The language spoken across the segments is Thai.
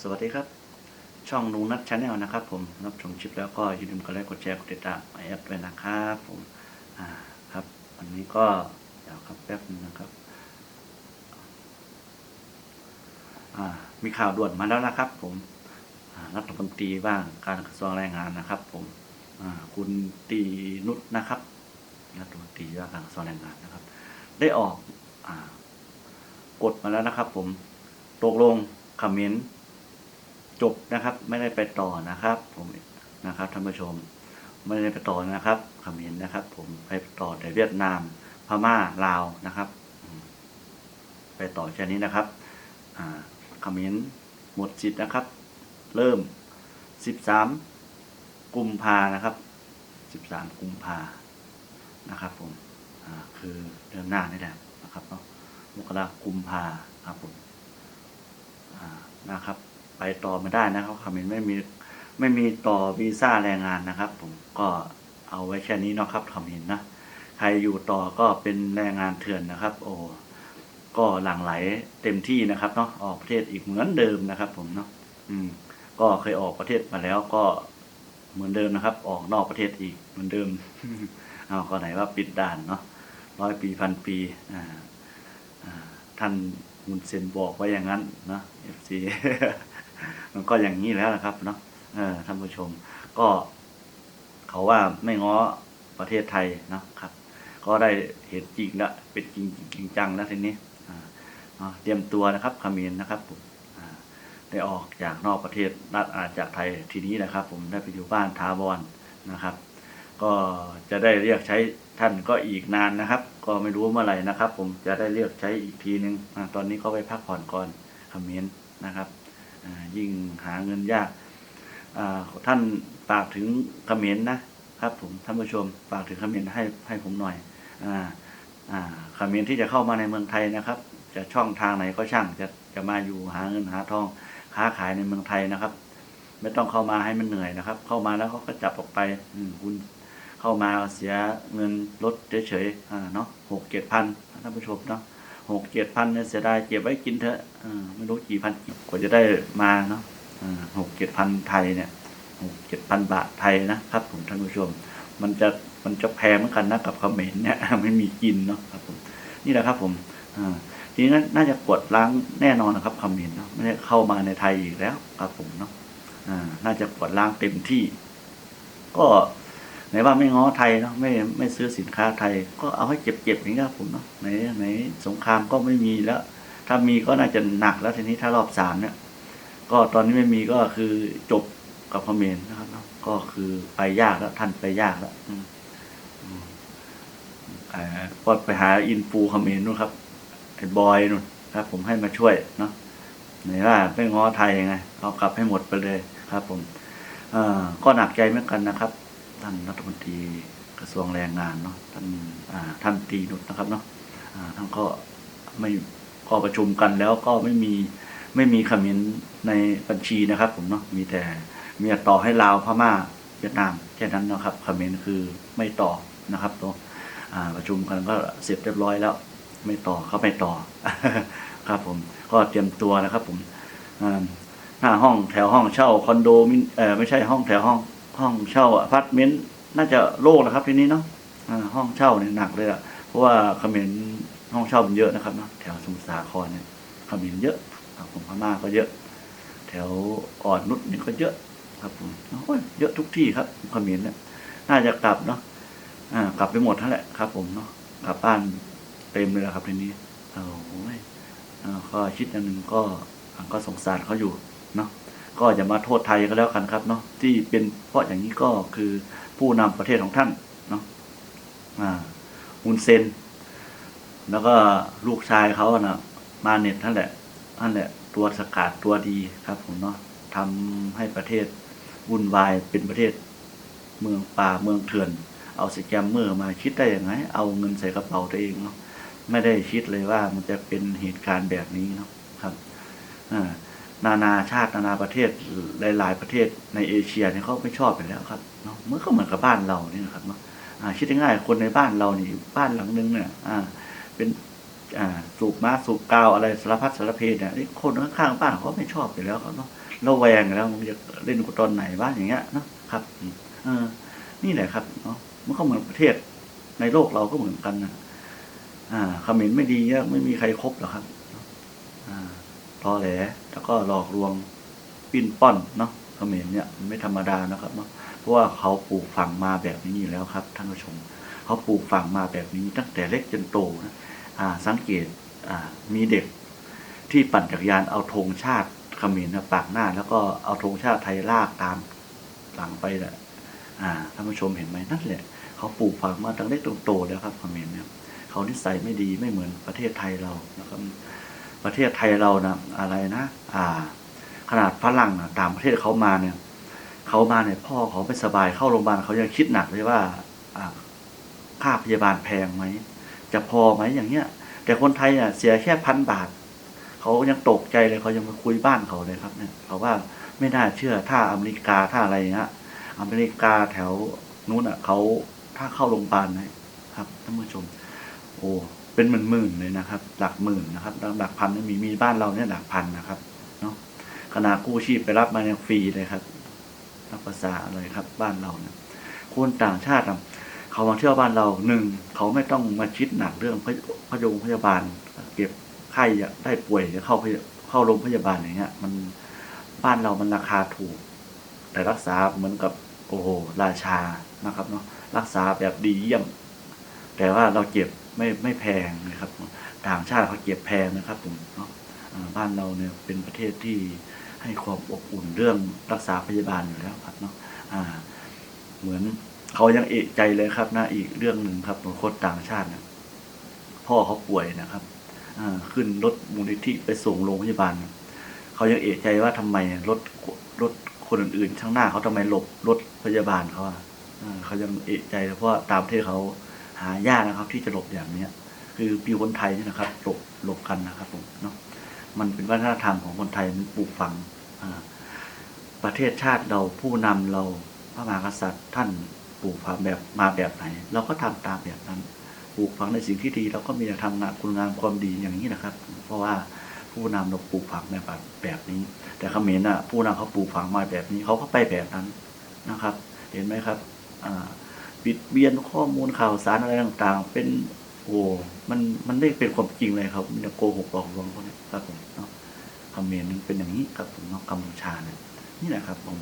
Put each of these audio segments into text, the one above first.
สวัสดีครับ ช่องนุงนัทชาแนลนะครับผมรับชมคลิปแล้วก็อย่าลืมกดไลค์กดแชร์กดติดตามไอแอปด้วยนะครับผมอ่าครับ วันนี้ก็เดี๋ยวครับแป๊บนึงนะครับอ่ามีข่าวด่วนมาแล้วนะครับ ผมอ่ารัฐมนตรีว่าการกระทรวงแรงงานนะครับ ผมอ่าคุณตีนุชนะครับรัฐมนตรีว่าการกระทรวงแรงงานนะครับ ได้ออกอ่ากฎมาแล้วนะครับ ผมตกลงคอมเมนต์ จบนะครับ ไม่ได้ไปต่อนะครับ ผมนะครับท่านผู้ชม ไม่ได้ไปต่อนะครับเขมรนะครับ ผมไปต่อแต่เวียดนาม พม่าลาวนะครับ ไปต่อแค่นี้นะครับอ่าเขมรหมดสิทธิ์นะครับ เริ่ม 13 กุมภานะครับ 13 กุมภานะครับ ผมคือเดือนหน้านี่แหละนะครับเนาะมกรากุมภาครับผมนะครับ ไปต่อไม่ได้นะครับคอมเมนต์ไม่มีไม่มีต่อวีซ่าแรงงานนะครับ ผมก็เอาไว้แค่นี้เนาะครับคอมเมนต์นะใครอยู่ต่อก็เป็นแรงงานเถื่อนนะครับ โอ้ก็หลั่งไหลเต็มที่นะครับเนาะออกประเทศอีกเหมือนเดิมนะครับ ผมเนาะอืม ก็เคยออกประเทศมาแล้วก็เหมือนเดิมนะครับ ออกนอกประเทศอีกเหมือนเดิมเอาก็ไหนว่าปิดด่านเนาะร้อยปีพันปีอ่าอ่าท่านมุนเซนบอกไว้อย่างนั้นเนาะเอฟซี มันก็อย่างนี้แล้วนะครับ เนาะเออท่านผู้ชม ก็ เขาว่าไม่ง้อประเทศไทยนะครับ ก็ได้เห็นจริงแล้วเป็นจริงจริงจังแล้วทีนี้เตรียมตัวนะครับขมินนะครับผมได้ออกจากนอกประเทศรัฐอาจากไทยทีนี้นะครับ ผมได้ไปอยู่บ้านทาวรนนะครับ ก็จะได้เรียกใช้ท่านก็อีกนานนะครับ ก็ไม่รู้เมื่อไหร่นะครับ ผมจะได้เรียกใช้อีกทีนึงตอนนี้ก็ไปพักผ่อนก่อนขมิ้นนะครับ ยิ่งหาเงินยากท่านฝากถึงเขมรนนะครับผมท่านผู้ชมฝากถึงเขมรให้ให้ผมหน่อยอ่าอ่าเขมรที่จะเข้ามาในเมืองไทยนะครับ จะช่องทางไหนก็ช่างจะจะมาอยู่หาเงินหาทองค้าขายในเมืองไทยนะครับ ไม่ต้องเข้ามาให้มันเหนื่อยนะครับ เข้ามาแล้วเขาก็จับออกไปอืคุณเข้ามาเสียเงินลดเฉยๆเนาะหกเจ็ดพันท่านผู้ชมเนาะ หกเจ็ดพันเนี่ยเสียดายเก็บไว้กินเถอะไม่รู้กี่พันกว่าจะได้มาเนาะหกเจ็ดพันไทยเนี่ยหกเจ็ดพันบาทไทยนะครับผมท่านผู้ชม มันจะมันจะแพงเหมือนกันนะกับเขมรเนี่ยไม่มีกินเนาะครับผมนี่แหละครับผมทีนี้น่าจะกดล้างแน่นอนนะครับเขมรเนาะไม่ได้เข้ามาในไทยอีกแล้วครับผมเนาะน่าจะกดล้างเต็มที่ ก็ ไหนว่าไม่ง้อไทยเนาะไม่ไม่ซื้อสินค้าไทย ก็เอาให้เจ็บๆอย่างนี้ครับผมเนาะไหนไหนสงครามก็ไม่มีแล้ว ถ้ามีก็น่าจะหนักแล้วทีนี้ถ้ารอบสามเนี่ย ก็ตอนนี้ไม่มีก็คือจบกับเขมรนะครับเนาะก็คือไปยากแล้วท่านไปยากแล้วอ่าก็ไปหาอินฟูเขมรนู่นครับไอ้บอยนู่นครับ ผมให้มาช่วยเนาะไหนว่าไม่ง้อไทยยังไงเอากลับให้หมดไปเลยครับ ผมเอ่อก็หนักใจเหมือนกันนะครับ ท่านรัฐมนตรีกระทรวงแรงงานเนาะท่านท่านตีนุชนะครับเนาะท่านก็ไม่ก็ประชุมกันแล้วก็ไม่มีไม่มีคอมเมนต์ในบัญชีนะครับผมเนาะมีแต่มีต่อให้ลาวพม่าเวียดนามแค่นั้นนะครับคอมเมนต์คือไม่ต่อนะครับเนาะอ่าประชุมกันก็เสร็จเรียบร้อยแล้ว ไม่ต่อเขาไม่ต่อครับผมก็เตรียมตัวนะครับผมหน้าห้องแถวห้องเช่าคอนโดมิเออไม่ใช่ห้องแถวห้อง ห้องเช่าอพาร์ตเมนต์น่าจะโล่งนะครับทีนี้เนาะห้องเช่าเนี่ยหนักเลยอะเพราะว่าเขมรห้องเช่ามันเยอะนะครับเนาะแถวสมุทรสาครเนี่ยเขมรเยอะครับผมพม่าก็เยอะ แถวอ่อนนุชนี่ก็เยอะครับผมโอ้ยเยอะทุกที่ครับเขมรเนี่ยน่าจะกลับเนาะอ่ากลับไปหมดทั้งแหละครับ ผมเนาะกลับบ้านเต็มเลยละครับทีนี้โอ้ยอ่าก็คิดอย่างหนึ่งก็ก็สงสารเขาอยู่เนาะ ก็อย่ามาโทษไทยก็แล้วกันครับเนาะที่เป็นเพราะอย่างนี้ก็คือผู้นำประเทศของท่านเนาะอ่าอุนเซน แล้วก็ลูกชายเขาอะนะมาเน็ตนั่นแหละนั่นแหละ ตัวสกัดตัวดีครับ ผมเนาะทำให้ประเทศวุ่นวายเป็นประเทศเมืองป่าเมืองเถื่อน เอาสแกมเมอร์มาคิดได้ยังไง เอาเงินใส่กระเป๋าตัวเองเนาะไม่ได้คิดเลยว่ามันจะเป็นเหตุการณ์แบบนี้เนาะครับอ่า นานาชาตินานาประเทศหลาย ๆ ประเทศในเอเชียเนี่ยเขาไม่ชอบไปแล้วครับเนาะมื่อก็เหมือนกับบ้านเราเนี่ยครับเนาะคิดง่ายๆคนในบ้านเรานี่บ้านหลังนึงเนี่ยอ่า เป็นอ่าสูบมาสูบกาวอะไรสารพัดสารเพเนี่ยคนข้างๆบ้านเขาไม่ชอบอยู่แล้วเขาเนาะระแวงแล้วมันจะเล่นกูตอนไหนบ้างอย่างเงี้ยเนาะครับเออนี่แหละครับเนาะมันก็เหมือนประเทศในโลกเราก็เหมือนกันนะอ่าเขมรไม่ดีเนี่ยไม่มีใครครบหรอกครับ อ่า ตอแหลแล้วก็หลอกลวงปิ้นป้อนเนาะเขมรเนี่ยมันไม่ธรรมดานะครับเนาะเพราะว่าเขาปลูกฝังมาแบบนี้อยู่แล้วครับท่านผู้ชม เขาปลูกฝังมาแบบนี้ตั้งแต่เล็กจนโตนะอ่าสังเกตอ่ามีเด็กที่ปั่นจักรยานเอาธงชาติเขมรนะปากหน้า แล้วก็เอาธงชาติไทยลากตามหลังไปแหละอ่าท่านผู้ชมเห็นไหมนั่นแหละเขาปลูกฝังมาตั้งเล็กจนโตแล้วครับเขมรเนี่ยเขานิสัยไม่ดีไม่เหมือนประเทศไทยเรานะครับ ประเทศไทยเรานะอะไรนะอ่า ขนาดฝรั่งนะต่างประเทศเขามาเนี่ยเขามาเนี่ยพ่อเขาไม่สบายเข้าโรงพยาบาลเขายังคิดหนักเลยว่าอ่าค่าพยาบาลแพงไหมจะพอไหมอย่างเงี้ย แต่คนไทยอะเสียแค่พันบาทเขายังตกใจเลยเขายังมาคุยบ้านเขาเลยครับเนี่ยเขาว่าไม่น่าเชื่อถ้าอเมริกาถ้าอะไรเงี้ยอเมริกาแถวนู้นอะเขาถ้าเข้าโรงพยาบาลนะครับท่านผู้ชม โอ้ เป็นหมื่นๆเลยนะครับ หลักหมื่นนะครับหลักพันม่มีมีบ้านเราเนี่ยหลักพันนะครับเนาะขนาดกู้ชีพไปรับมายังฟรีเลยครับรับภาษาอะไรครับ บ้านเราเนี่ยคนต่างชาติเขามาเที่ยวบ้านเราหนึ่งเขาไม่ต้องมาคิดหนักเรื่องพยงพยาบาล เก็บไข้ได้ป่วยจะเข้าเข้าโรงพยาบาลอย่างเงี้ย มันบ้านเรามันราคาถูก แต่รักษาเหมือนกับโอ้โหราชานะครับเนาะรักษาแบบดีเยี่ยม แต่ว่าเราเก็บ ไม่ไม่แพงนะครับ ต่างชาติเขาเก็บแพงนะครับผมเนาะบ้านเราเนี่ยเป็นประเทศที่ให้ความอบอุ่นเรื่องรักษาพยาบาลอยู่แล้วครับเนาะอ่าเหมือนเขายังเอะใจเลยครับนะอีกเรื่องหนึ่งครับคนต่างชาตินะพ่อเขาป่วยนะครับอ่าขึ้นรถมูลนิธิไปส่งโรงพยาบาล เขายังเอะใจว่าทำไมรถรถคนอื่นๆข้างหน้าเขาทำไมหลบรถพยาบาลเขาอะอ่าเขายังเอะใจเพราะตามที่เขา หายากนะครับ ที่จะหลบอย่างเนี้ย คือปีคนไทยนี่นะครับหลบหลบกันนะครับผมเนาะมันเป็นวัฒนธรรมของคนไทยมันปลูกฝังประเทศชาติเราผู้นำเราพระมหากษัตริย์ท่านปลูกฝังแบบมาแบบไหน เราก็ทำตามแบบนั้นปลูกฝังในสิ่งที่ดีเราก็มีแต่ทำงานคุณงามความดีอย่างนี้นะครับ เพราะว่าผู้นำเราปลูกฝังแบบแบบนี้ แต่เขมรน่ะ ผู้นำเขาปลูกฝังมาแบบนี้เขาก็ไปแบบนั้นนะครับ เห็นไหมครับอ่า บิดเบียนข้อมูลข่าวสารอะไรต่าง ๆ เป็นโอ้มันมันไม่เป็นความจริงเลยครับมันจะโกหกหลอกลวงพวกนี้ครับผมเนาะเขมรมันเป็นอย่างนี้ครับผมเนาะกัมพูชาเนี่ยนี่แหละครับผม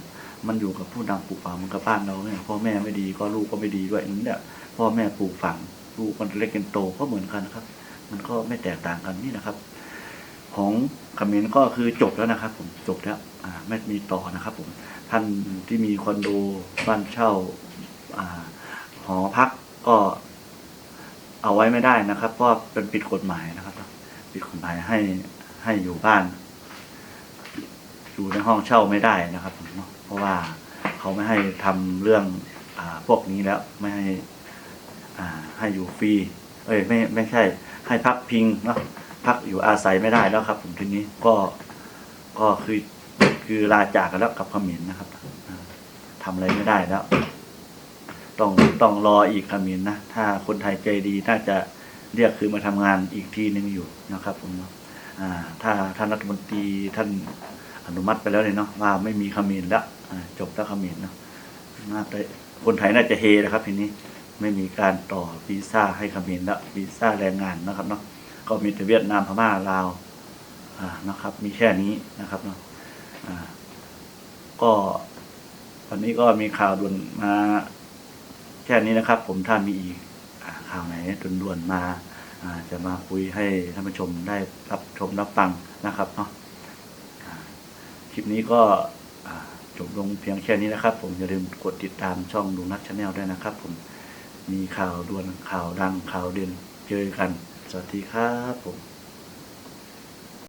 มันอยู่กับผู้นำปลูกฝังมันกับบ้านเราเนี่ยพ่อแม่ไม่ดีก็ลูกก็ไม่ดีด้วยอย่างนี้แหละพ่อแม่ปลูกฝังลูกมันเล็กกันโตก็เหมือนกันครับ มันก็ไม่แตกต่างกันนี่นะครับ ของคอมเมนต์ก็คือจบแล้วนะครับ ผมจบแล้วอ่าไม่มีต่อนะครับ ผมท่านที่มีคอนโดบ้านเช่าอ่า หอพักก็เอาไว้ไม่ได้นะครับ เพราะเป็นผิดกฎหมายนะครับผิดกฎหมายให้ให้อยู่บ้าน อยู่ในห้องเช่าไม่ได้นะครับผมเนาะเพราะว่าเขาไม่ให้ทำเรื่องอ่าพวกนี้แล้วไม่ให้อ่าให้อยู่ฟรี เอ้ยไม่ไม่ใช่ ให้พักพิงเนาะพักอยู่อาศัยไม่ได้แล้วครับ ผมทีนี้ก็ก็คือคือลาจากกันแล้วกับขมรนะครับอ่าทำอะไรไม่ได้แล้ว ต้องต้องรออีกเขมรนนะ ถ้าคนไทยใจดีน่าจะเรียกคือมาทำงานอีกทีหนึ่งอยู่นะครับผมเนาะอ่าถ้าท่านรัฐมนตรีท่านอนุมัติไปแล้วเนี่ยเนาะว่าไม่มีเขมรแล้วจบแล้วเขมรเนาะน่าจะคนไทยน่าจะเฮนะครับทีนี้ไม่มีการต่อวีซ่าให้เขมรแล้ววีซ่าแรงงานนะครับเนาะก็มีแต่เวียดนามพม่าลาวนะครับ มีแค่นี้นะครับเนาะก็วันนี้ก็มีข่าวด่วนมา แค่นี้นะครับ ผมถ้ามีอีกข่าวไหนด่วนๆมาจะมาคุยให้ท่านผู้ชมได้รับชมรับฟังนะครับเนาะคลิปนี้ก็จบลงเพียงแค่นี้นะครับ ผมอย่าลืมกดติดตามช่องลุงนัทชาแนลด้วยนะครับ ผมมีข่าวด่วนข่าวดังข่าวเด่นเจอกัน สวัสดีครับผม